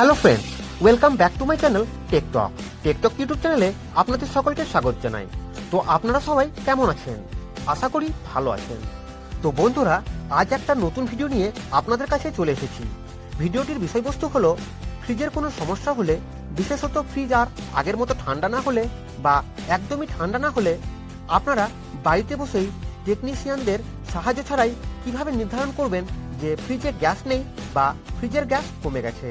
Hello friends welcome back to my channel TechTalk TechTalk YouTube চ্যানেলে আপনাদের সকলকে স্বাগত জানাই। তো আপনারা সবাই কেমন আছেন? আশা করি ভালো আছেন। তো বন্ধুরা, আজ একটা নতুন ভিডিও নিয়ে আপনাদের কাছে চলে এসেছি। ভিডিওটির বিষয়বস্তু হলো ফ্রিজের কোনো সমস্যা হলে, বিশেষত ফ্রিজ আর আগের মতো ঠান্ডা না হলে বা একদমই ঠান্ডা না হলে, আপনারা বাড়িতে বসেই টেকনিশিয়ানদের সাহায্য ছাড়াই কীভাবে নির্ধারণ করবেন যে ফ্রিজে গ্যাস নেই বা ফ্রিজের গ্যাস কমে গেছে।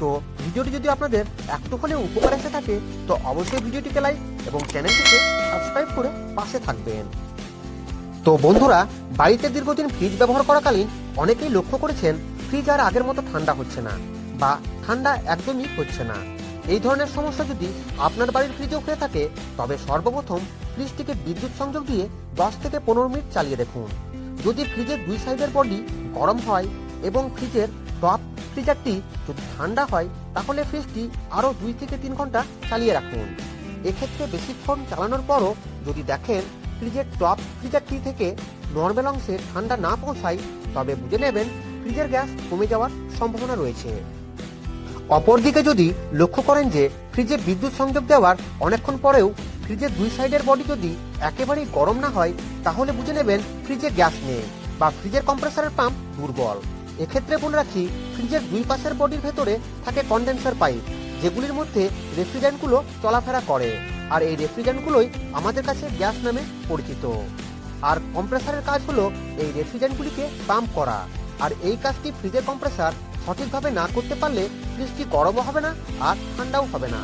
তো ভিডিওটি যদি আপনাদের একটু হলেও উপকার এসে থাকে, তো অবশ্যই ভিডিওটিকে লাইক এবং চ্যানেলটিকে সাবস্ক্রাইব করে পাশে থাকবেন। তো বন্ধুরা, বাড়িতে দীর্ঘদিন ফ্রিজ ব্যবহার করাকালীন অনেকেই লক্ষ্য করেছেন ফ্রিজ আর আগের মতো ঠান্ডা হচ্ছে না বা ঠান্ডা একদমই হচ্ছে না। এই ধরনের সমস্যা যদি আপনার বাড়ির ফ্রিজেও হয়ে থাকে, তবে সর্বপ্রথম ফ্রিজটিকে বিদ্যুৎ সংযোগ দিয়ে দশ থেকে পনেরো মিনিট চালিয়ে দেখুন। যদি ফ্রিজের দুই সাইডের বডি গরম হয় এবং ফ্রিজের টপ ফ্রিজারটি যদি ঠান্ডা হয়, তাহলে ফ্রিজটি আরও দুই থেকে তিন ঘণ্টা চালিয়ে রাখুন। এক্ষেত্রে বেশিক্ষণ চালানোর পরও যদি দেখেন ফ্রিজের টপ ফ্রিজারটি থেকে নর্মাল অংশে ঠান্ডা না পৌঁছায়, তবে বুঝে নেবেন ফ্রিজের গ্যাস কমে যাওয়ার সম্ভাবনা রয়েছে। অপরদিকে যদি লক্ষ্য করেন যে ফ্রিজে বিদ্যুৎ সংযোগ দেওয়ার অনেকক্ষণ পরেও ফ্রিজের দুই সাইডের বডি যদি একেবারেই গরম না হয়, তাহলে বুঝে নেবেন ফ্রিজে গ্যাস নেই বা ফ্রিজের কম্প্রেসারের পাম্প দুর্বল। এক্ষেত্রে বলে রাখি ফ্রিজের দুই পাশের বডির ভেতরে থাকে কন্ডেন্সার পাইপ যেগুলির মধ্যে রেফ্রিজারেন্টগুলো চলাফেরা করে। আর এই রেফ্রিজারেন্টগুলোই আমাদের কাছে গ্যাস নামে পরিচিত। আর কম্প্রেসারের কাজ হলো এই রেফ্রিজারেন্টগুলিকে পাম্প করা। আর এই কাজটি ফ্রিজের কম্প্রেসার সঠিকভাবে না করতে পারলে ফ্রিজটি গরমও হবে না আর ঠান্ডাও হবে না।